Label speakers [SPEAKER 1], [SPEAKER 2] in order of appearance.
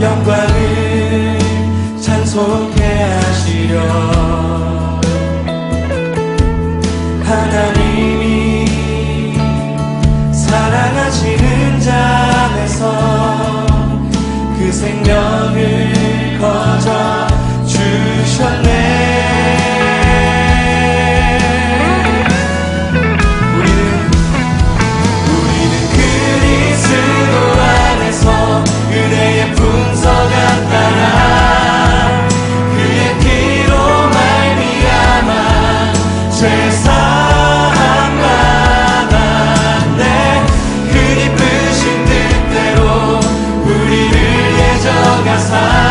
[SPEAKER 1] 영광을 찬송해 하시려. 하나님이 사랑하시는 자에서 그 생명 alcançar.